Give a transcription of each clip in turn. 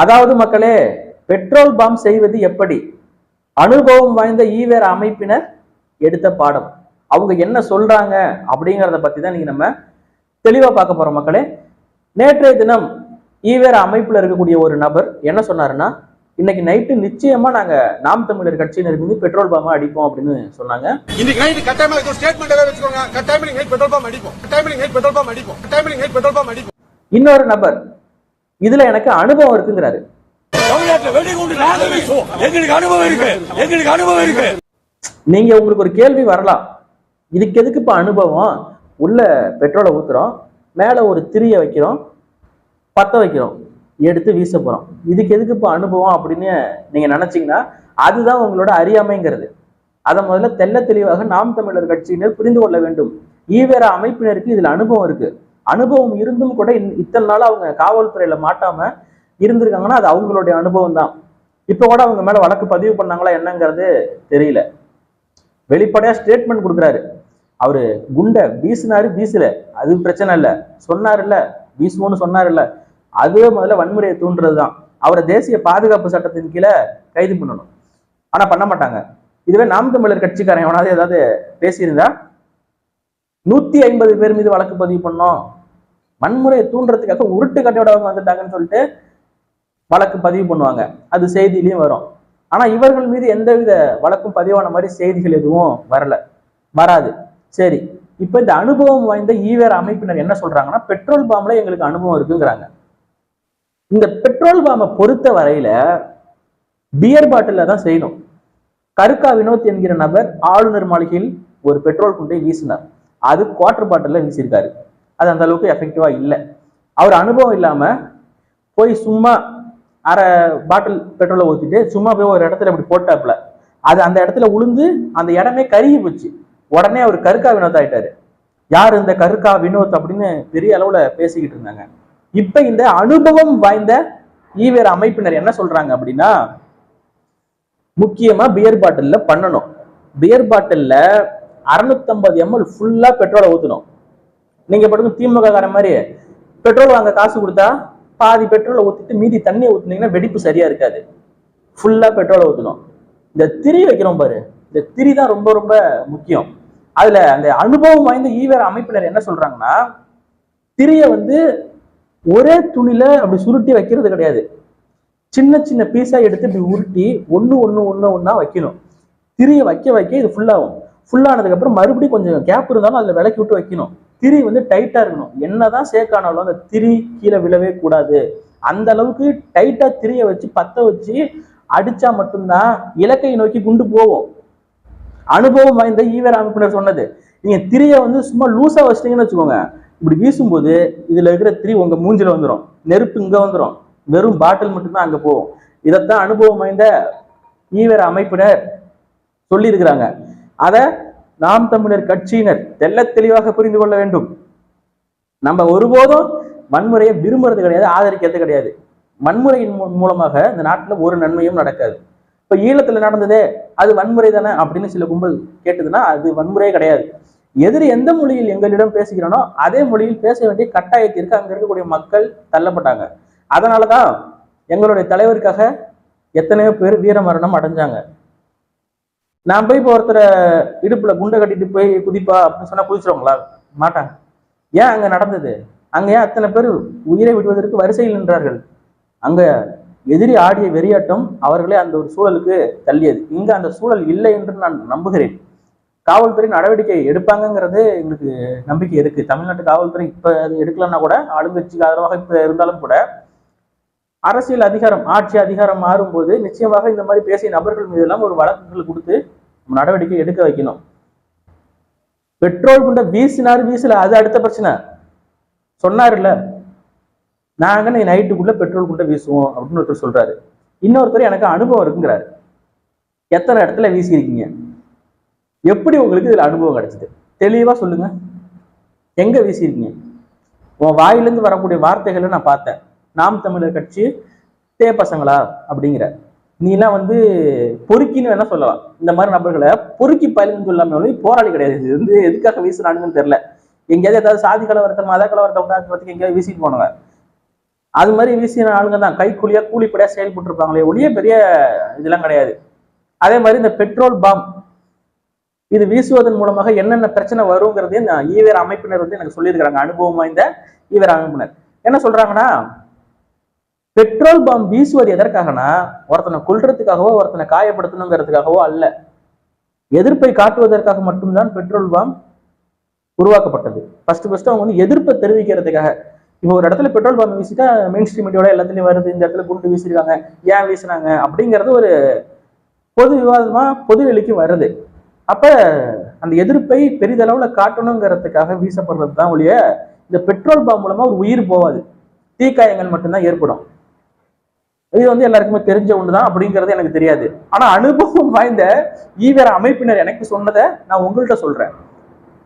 அதாவது மக்களே petrol bomb செய்வது எப்படி? அனுபவம் வாய்ந்த ஈவேர அமைப்பினர் எடுத்த பாடம். அவங்க என்ன சொல்றாங்க அப்படிங்கிறத பத்தி தான் நீங்க நம்ம தெளிவா பார்க்க போறோம் மக்களே. நேற்றைய தினம் ஈவேர அமைப்புல இருக்கக்கூடிய ஒரு நபர் என்ன சொன்னாருன்னா இன்னைக்கு நைட்டு நிச்சயமா நாங்க நாம் தமிழர் கட்சியினருக்கு வந்து பெட்ரோல் பாம்பா அடிப்போம் அப்படின்னு சொன்னாங்க. இன்னைக்கு நைட் கட்டாயமா இது ஸ்டேட்மெண்ட் வச்சுக்கோங்க. கட்டாயமா நைட் பெட்ரோல் பம்ப் அடிப்போம். கட்டாயமா நைட் பெட்ரோல் பம்ப் அடிப்போம். கட்டாயமா நைட் பெட்ரோல் பம்ப் அடிப்போம். இன்னொரு நபர் இதுல எனக்கு அனுபவம் இருக்குங்கிறாரு. நீங்க உங்களுக்கு ஒரு கேள்வி வரலாம். இதுக்கு எதுக்கு இப்ப அனுபவம்? உள்ள பெட்ரோலை ஊத்துறோம். மேல ஒரு திரிய வைக்கிறோம். பத்த வைக்கிறோம். எடுத்து வீச போறோம். இதுக்கு எதுக்கு இப்ப அனுபவம் அப்படின்னு நீங்க நினைச்சீங்கன்னா அதுதான் உங்களோட அறியாமைங்கிறது. அதை முதல்ல தெள்ள தெளிவாக நாம் தமிழர் கட்சியினர் புரிந்து கொள்ள வேண்டும். ஈவேரா அமைப்பினருக்கு இதுல அனுபவம் இருக்கு. அனுபவம் இருந்தும் கூட இன்- இத்தனை நாள் அவங்க காவல்துறையில மாட்டாம இருந்திருக்காங்கன்னா அது அவங்களுடைய அனுபவம் தான். இப்ப கூட அவங்க மேல வழக்கு பதிவு பண்ணாங்களா என்னங்கிறது தெரியல. வெளிப்படையா ஸ்டேட்மெண்ட் கொடுக்குறாரு. அவரு குண்டை வீசினாரு வீசல. அது பிரச்சனை இல்ல. சொன்னாருல்ல. வீசுவோன்னு சொன்னாருல்ல. அதுவே முதல்ல வன்முறையை தூண்டுறது தான் அவரை தேசிய பாதுகாப்பு சட்டத்தின் கீழே கைது பண்ணணும். ஆனா பண்ண மாட்டாங்க. இதுவே நாம் தமிழர் கட்சிக்காரன் எவனாவது ஏதாவது பேசியிருந்தா நூத்தி ஐம்பது பேர் மீது வழக்கு பதிவு பண்ணோம். வன்முறையை தூண்டுறதுக்காக உருட்டு கட்டையோடவங்க வந்துட்டாங்கன்னு சொல்லிட்டு வழக்கு பதிவு பண்ணுவாங்க. அது செய்தியிலையும் வரும். ஆனா இவர்கள் மீது எந்தவித வழக்கும் பதிவான மாதிரி செய்திகள் எதுவும் வரல. வராது. சரி. இப்ப இந்த அனுபவம் வாய்ந்த ஈவேர் அமைப்பினர் என்ன சொல்றாங்கன்னா பெட்ரோல் பாம்புல எங்களுக்கு அனுபவம் இருக்குங்கிறாங்க. இந்த பெட்ரோல் பாம்பை பொறுத்த வரையில பியர் பாட்டில தான் செய்யணும். கருக்கா வினோத் என்கிற நபர் ஆளுநர் மாளிகையில் ஒரு பெட்ரோல் குண்டை வீசினார். அது குவார்டர் பாட்டில வீசியிருக்காரு. அது அந்த அளவுக்கு எஃபெக்டிவா இல்லை. அவர் அனுபவம் இல்லாம போய் சும்மா அரை பாட்டில் பெட்ரோலை ஊத்திட்டு சும்மா போய் ஒரு இடத்துல இப்படி போட்டாப்புல. அது அந்த இடத்துல உளுந்து அந்த இடமே கருகி போச்சு. உடனே அவர் கருக்கா வினோத் ஆயிட்டாரு. யார் இந்த கருக்கா வினோத் அப்படின்னு பெரிய அளவுல பேசிக்கிட்டு இருந்தாங்க. இப்ப இந்த அனுபவம் வாய்ந்த ஈவேர் அமைப்பினர் என்ன சொல்றாங்க அப்படின்னா முக்கியமா பியர் பாட்டில்ல பண்ணணும். பியர் பாட்டில்ல அறுநூத்தம்பது எம்எல் ஃபுல்லா பெட்ரோலை ஊத்தணும். நீங்க படுக்கும் திமுக கார மாதிரி பெட்ரோல் வாங்க காசு கொடுத்தா பாதி பெட்ரோலை ஊற்றிட்டு மீதி தண்ணியை ஊற்றுனீங்கன்னா வெடிப்பு சரியா இருக்காது. ஃபுல்லா பெட்ரோலை ஊற்றணும் இந்த திரி வைக்கிறோம் பாரு. இந்த திரி தான் ரொம்ப ரொம்ப முக்கியம். அதுல அந்த அனுபவம் வாய்ந்த ஈவேர அமைப்பினர் என்ன சொல்றாங்கன்னா திரிய வந்து ஒரே துணியில் அப்படி சுருட்டி வைக்கிறது கிடையாது. சின்ன சின்ன பீஸா எடுத்து இப்படி உருட்டி ஒன்று ஒன்று ஒன்று ஒன்றா வைக்கணும். திரிய வைக்க வைக்க இது ஃபுல்லாகும் ஃபுல்லானதுக்கப்புறம் மறுபடியும் கொஞ்சம் கேப் இருந்தாலும் அதில் விலக்கி விட்டு வைக்கணும். திரி வந்து டைட்டாக இருக்கணும். என்னதான் சேக்கானாலும் அந்த திரி கீழே விழவே கூடாது. அந்த அளவுக்கு டைட்டாக திரியை வச்சு பத்த வச்சு அடிச்சா மட்டும்தான் இலக்கை நோக்கி குண்டு போகும் அனுபவம் வாய்ந்த ஈவர் அமைப்பினர் சொன்னது. நீங்க திரியை வந்து சும்மா லூசா வச்சிட்டீங்கன்னு வச்சுக்கோங்க. இப்படி வீசும்போது இதுல இருக்கிற திரி உங்க மூஞ்சில வந்துடும் நெருப்பு இங்க வந்துடும் வெறும் பாட்டில் மட்டும்தான் அங்க போகும். இதைத்தான் அனுபவம் வாய்ந்த ஈவர் அமைப்பினர் சொல்லியிருக்கிறாங்க. அதை நாம் தமிழர் கட்சியினர் தெல்ல தெளிவாக புரிந்து கொள்ள வேண்டும். நம்ம ஒருபோதும் வன்முறையை விரும்புறது கிடையாது ஆதரிக்கிறது கிடையாது. வன்முறையின் மூ- மூலமாக இந்த நாட்டில் ஒரு நன்மையும் நடக்காது. இப்ப ஈழத்துல நடந்ததே அது வன்முறை தானே அப்படின்னு சில கும்பல் கேட்டதுன்னா அது வன்முறையே கிடையாது. எதிரி எந்த மொழியில் எங்களிடம் பேசுகிறானோ அதே மொழியில் பேச வேண்டிய கட்டாயத்திற்கு அங்க இருக்கக்கூடிய மக்கள் தள்ளப்பட்டாங்க. அதனாலதான் எங்களுடைய தலைவருக்காக எத்தனையோ பேர் வீரமரணம் அடைஞ்சாங்க. நான் போய் இப்போ ஒருத்தரை இடுப்புல குண்டை கட்டிட்டு போய் குதிப்பா அப்படின்னு சொன்னா குதிச்சிருவாங்களா? மாட்டாங்க. ஏன் அங்க நடந்தது? அங்க ஏன் அத்தனை பேர் உயிரை விடுவதற்கு வரிசையில் நின்றார்கள்? அங்க எதிரி ஆடிய வெறியாட்டம் அவர்களே அந்த ஒரு சூழலுக்கு தள்ளியது. இங்க அந்த சூழல் இல்லை என்று நான் நம்புகிறேன். காவல்துறை நடவடிக்கை எடுப்பாங்கங்கிறது எங்களுக்கு நம்பிக்கை இருக்கு. தமிழ்நாட்டு காவல்துறை இப்ப அது எடுக்கலன்னா கூட ஆளுங்கட்சிக்கு ஆதரவாக இப்ப இருந்தாலும் கூட அரசியல் அதிகாரம் ஆட்சி அதிகாரம் மாறும்போது நிச்சயமாக இந்த மாதிரி பேசிய நபர்கள் மீது எல்லாம் ஒரு வழக்குகள் கொடுத்து நடவடிக்கை எடுக்க வைக்கணும். பெட்ரோல் குண்டை வீசினார் வீசல. அது அடுத்த பிரச்சனை. சொன்னாருல்ல நாங்க நைட்டுக்குள்ள பெட்ரோல் குண்டை வீசுவோம் அப்படின்னு ஒருத்தர் சொல்றாரு. இன்னொருத்தர் எனக்கு அனுபவம் இருக்குங்கிறாரு. எத்தனை இடத்துல வீசியிருக்கீங்க? எப்படி உங்களுக்கு இதுல அனுபவம் கிடைச்சது? தெளிவா சொல்லுங்க. எங்க வீசியிருக்கீங்க? உன் வாயிலிருந்து வரக்கூடிய வார்த்தைகளை நான் பார்த்தேன். நாம் தமிழர் கட்சி தே பசங்களா? அப்படிங்கிற நீலாம் வந்து பொறுக்கின்னு வேணா சொல்லலாம். இந்த மாதிரி நபர்களை பொறுக்கி பயலுன்னு சொல்லாம வந்து போராளி கிடையாது. இது வந்து எதுக்காக வீசுறானுங்கன்னு தெரியல. எங்கேயாவது ஏதாவது சாதி கலவரத்தை மத கலவரத்தை உண்டாக்குறதுக்கு எங்கேயாவது வீசிட்டு போனவங்க அது மாதிரி வீசின ஆளுங்க தான். கைக்கூலியா கூலிப்படியா செயல்பட்டு இருப்பாங்களே ஒளிய பெரிய இதெல்லாம் கிடையாது. அதே மாதிரி இந்த பெட்ரோல் பாம். இது வீசுவதன் மூலமாக என்னென்ன பிரச்சனை வருங்கிறதையும் இந்த அமைப்பினர் வந்து எனக்கு சொல்லியிருக்கிறாங்க. அனுபவம் வாய்ந்த ஈவேர அமைப்பினர். என்ன சொல்றாங்கன்னா பெட்ரோல் பாம்பு வீசுவது எதற்காகனா ஒருத்தனை கொல்றதுக்காகவோ ஒருத்தனை காயப்படுத்தணுங்கிறதுக்காகவோ அல்ல. எதிர்ப்பை காட்டுவதற்காக மட்டும்தான் பெட்ரோல் பாம் உருவாக்கப்பட்டது. ஃபர்ஸ்ட் ஃபர்ஸ்ட் அவங்க வந்து எதிர்ப்பை தெரிவிக்கிறதுக்காக. இப்போ ஒரு இடத்துல பெட்ரோல் பாம்பு வீசிட்டா மெயின் ஸ்ட்ரீம் மீடியோட எல்லாத்துலயும் வருது இந்த இடத்துல குண்டு வீசிருக்காங்க ஏன் வீசுனாங்க அப்படிங்கிறது ஒரு பொது விவாதமா பொது வெளிக்கு வருது. அப்ப அந்த எதிர்ப்பை பெரிதளவுல காட்டணுங்கிறதுக்காக வீசப்படுறது தான் ஒழிய இந்த பெட்ரோல் பாம்பு மூலமா ஒரு உயிர் போகாது. தீக்காயங்கள் மட்டும்தான் ஏற்படும். இது வந்து எல்லாருக்குமே தெரிஞ்ச ஒண்ணுதான் அப்படிங்கிறது எனக்கு தெரியாது. ஆனா அனுபவம் வாய்ந்த ஈவேர அமைப்பினர் எனக்கு சொன்னதை நான் உங்கள்கிட்ட சொல்றேன்.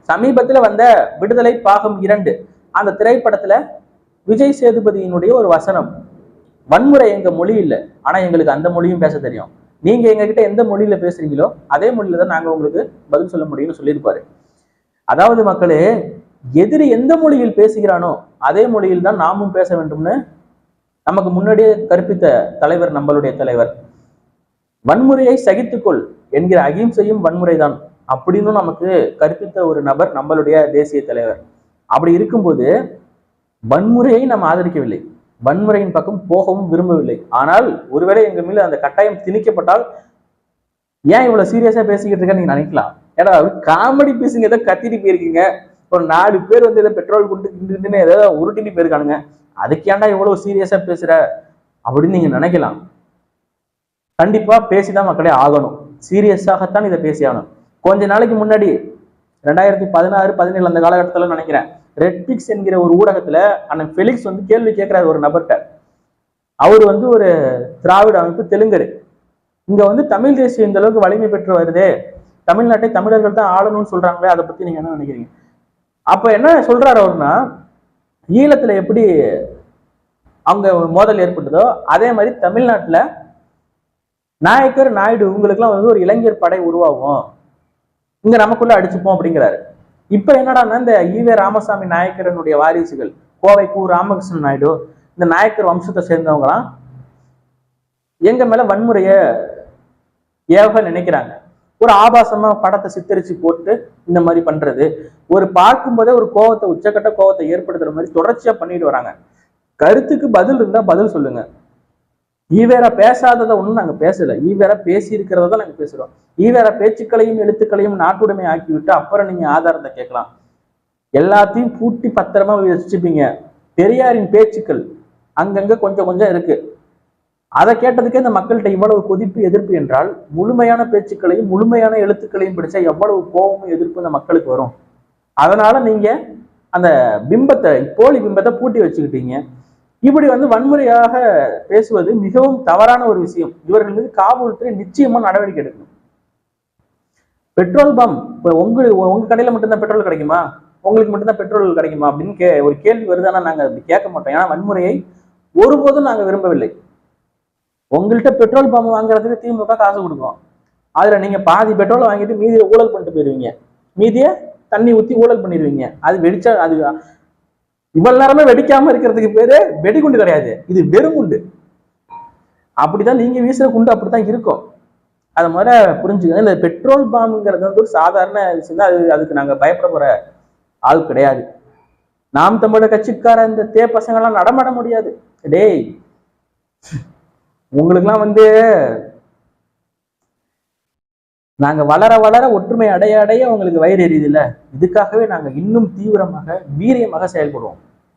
சமீபத்துல வந்த விடுதலை பாகம் இரண்டு அந்த திரைப்படத்துல விஜய் சேதுபதியினுடைய ஒரு வசனம் வன்முறை எங்க மொழி இல்லை ஆனா எங்களுக்கு அந்த மொழியும் பேச தெரியும். நீங்க எங்ககிட்ட எந்த மொழியில பேசுறீங்களோ அதே மொழியில தான் நாங்க உங்களுக்கு பதில் சொல்ல முடியும்னு சொல்லியிருப்பாரு. அதாவது மக்களே எதிரி எந்த மொழியில் பேசுகிறானோ அதே மொழியில் தான் நாமும் பேச வேண்டும்னு நமக்கு முன்னாடியே கற்பித்த தலைவர் நம்மளுடைய தலைவர். வன்முறையை சகித்துக்கொள் என்கிற அகிம்சையும் வன்முறைதான் அப்படின்னு நமக்கு கற்பித்த ஒரு நபர் நம்மளுடைய தேசிய தலைவர். அப்படி இருக்கும்போது வன்முறையை நாம் ஆதரிக்கவில்லை. வன்முறையின் பக்கம் போகவும் விரும்பவில்லை. ஆனால் ஒருவேளை எங்க மீது அந்த கட்டாயம் திணிக்கப்பட்டால் ஏன் இவ்வளவு சீரியஸா பேசிக்கிட்டு இருக்கேன்னு நீங்க நினைக்கலாம். ஏன்னா காமெடி பேசுங்க ஏதோ கத்திட்டு போயிருக்கீங்க. ஒரு நாலு பேர் வந்து இதை பெட்ரோல் குண்டு கிண்டுன்னு ஏதோ உருட்டிட்டு போயிருக்கானுங்க. அதுக்கேண்டா ஏன்டா இவ்வளவு சீரியஸா பேசுற? அப்படின்னு நீங்க நினைக்கலாம். கண்டிப்பா பேசிதான் மக்களே ஆகணும். சீரியஸாகத்தான் இதை பேசி ஆகணும். கொஞ்ச நாளைக்கு முன்னாடி ரெண்டாயிரத்தி பதினாறு பதினேழு அந்த காலகட்டத்துல நினைக்கிறேன். ரெட்பிக்ஸ் என்கிற ஒரு ஊடகத்துல அண்ணன் ஃபெலிக்ஸ் வந்து கேள்வி கேட்கிறாரு ஒரு நபர்கிட்ட. அவர் வந்து ஒரு திராவிட அமைப்பு தெலுங்கரு. இங்க வந்து தமிழ் தேசியம் இந்த அளவுக்கு வலிமை பெற்று வருதே. தமிழ்நாட்டை தமிழர்கள் தான் ஆளணும்னு சொல்றாங்களே அதை பத்தி நீங்க என்ன நினைக்கிறீங்க? அப்போ என்ன சொல்றாரு அவர்னா ஈழத்தில் எப்படி அவங்க மோதல் ஏற்பட்டதோ அதே மாதிரி தமிழ்நாட்டுல நாயக்கர் நாயுடு இவங்களுக்குலாம் வந்து ஒரு இளைஞர் படை உருவாகும். இங்கே நமக்குள்ளே அடிச்சுப்போம் அப்படிங்கிறாரு. இப்போ என்னடான்னா இந்த ஈவே ராமசாமி நாயக்கரனுடைய வாரிசுகள் கோவை கு ராமகிருஷ்ணன் நாயுடு இந்த நாயக்கர் வம்சத்தை சேர்ந்தவங்களாம் எங்க மேல வன்முறையை ஏவ நினைக்கிறாங்க. ஒரு ஆபாசமா படத்தை சித்தரிச்சு போட்டு இந்த மாதிரி பண்றது. ஒரு பார்க்கும்போதே ஒரு கோவத்தை உச்சக்கட்ட கோவத்தை ஏற்படுத்துற மாதிரி தொடர்ச்சியா பண்ணிட்டு வராங்க. கருத்துக்கு பதில் இருந்தா பதில் சொல்லுங்க. ஈவேரா பேசாததை ஒண்ணும் நாங்க பேசல. ஈவேரா பேசி இருக்கிறத தான் நாங்க பேசுறோம். ஈவேரா பேச்சுக்களையும் எழுத்துக்களையும் நாட்டுடைமை ஆக்கி விட்டு அப்புறம் நீங்க ஆதாரத்தை கேட்கலாம். எல்லாத்தையும் பூட்டி பத்திரமா வச்சுப்பீங்க பெரியாரின் பேச்சுக்கள் அங்கங்க கொஞ்சம் கொஞ்சம் இருக்கு. அதை கேட்டதுக்கே இந்த மக்கள்கிட்ட இவ்வளவு கொதிப்பு எதிர்ப்பு என்றால் முழுமையான பேச்சுக்களையும் முழுமையான எழுத்துக்களையும் பிடிச்சா எவ்வளவு கோபமும் எதிர்ப்பு இந்த மக்களுக்கு வரும். அதனால நீங்க அந்த பிம்பத்தை போலி பிம்பத்தை பூட்டி வச்சுக்கிட்டீங்க. இப்படி வந்து வன்முறையாக பேசுவது மிகவும் தவறான ஒரு விஷயம். இவர்கள் மீது காவல்துறை நிச்சயமா நடவடிக்கை எடுக்கணும். பெட்ரோல் பம்ப் இப்போ உங்க உங்க கடையில மட்டும்தான் பெட்ரோல் கிடைக்குமா? உங்களுக்கு மட்டும்தான் பெட்ரோல் கிடைக்குமா? அப்படின்னு கே ஒரு கேள்வி வருதானா நாங்க அப்படி கேட்க மாட்டோம். ஏன்னா வன்முறையை ஒருபோதும் நாங்க விரும்பவில்லை. உங்கள்கிட்ட பெட்ரோல் பம்ப் வாங்குறதுக்கு திமுக காசு கொடுக்கும். அதுல நீங்க பாதி பெட்ரோல் வாங்கிட்டு மீதியை ஊழல் பண்ணிட்டு போயிருவீங்க. மீதியை தண்ணி ஊத்தி ஊழல் பண்ணிடுவீங்க அது வெடிச்சா அது இவ்வளவு நேரமே வெடிக்காம இருக்கிறதுக்கு பேரு வெடிகுண்டு கிடையாது. இது வெறும் குண்டு. அப்படிதான் நீங்க வீசுற குண்டு அப்படித்தான் இருக்கும். அது மாதிரி புரிஞ்சுக்கணும் இந்த பெட்ரோல் பாம்புங்கிறது வந்து ஒரு சாதாரண விஷயம் தான் அது அதுக்கு நாங்க பயப்பட போற ஆள் கிடையாது. நாம் தமிழர் கட்சிக்கார இந்த தே பசங்கள்லாம் நடமாட முடியாது. டேய் உங்களுக்குலாம் வந்து நாங்க வளர வளர ஒற்றுமை அடைய அடைய உங்களுக்கு வயிறு எரியுது இல்ல இதுக்காகவே நாங்க இன்னும் தீவிரமாக வீரியமாக செயல்படுவோம்.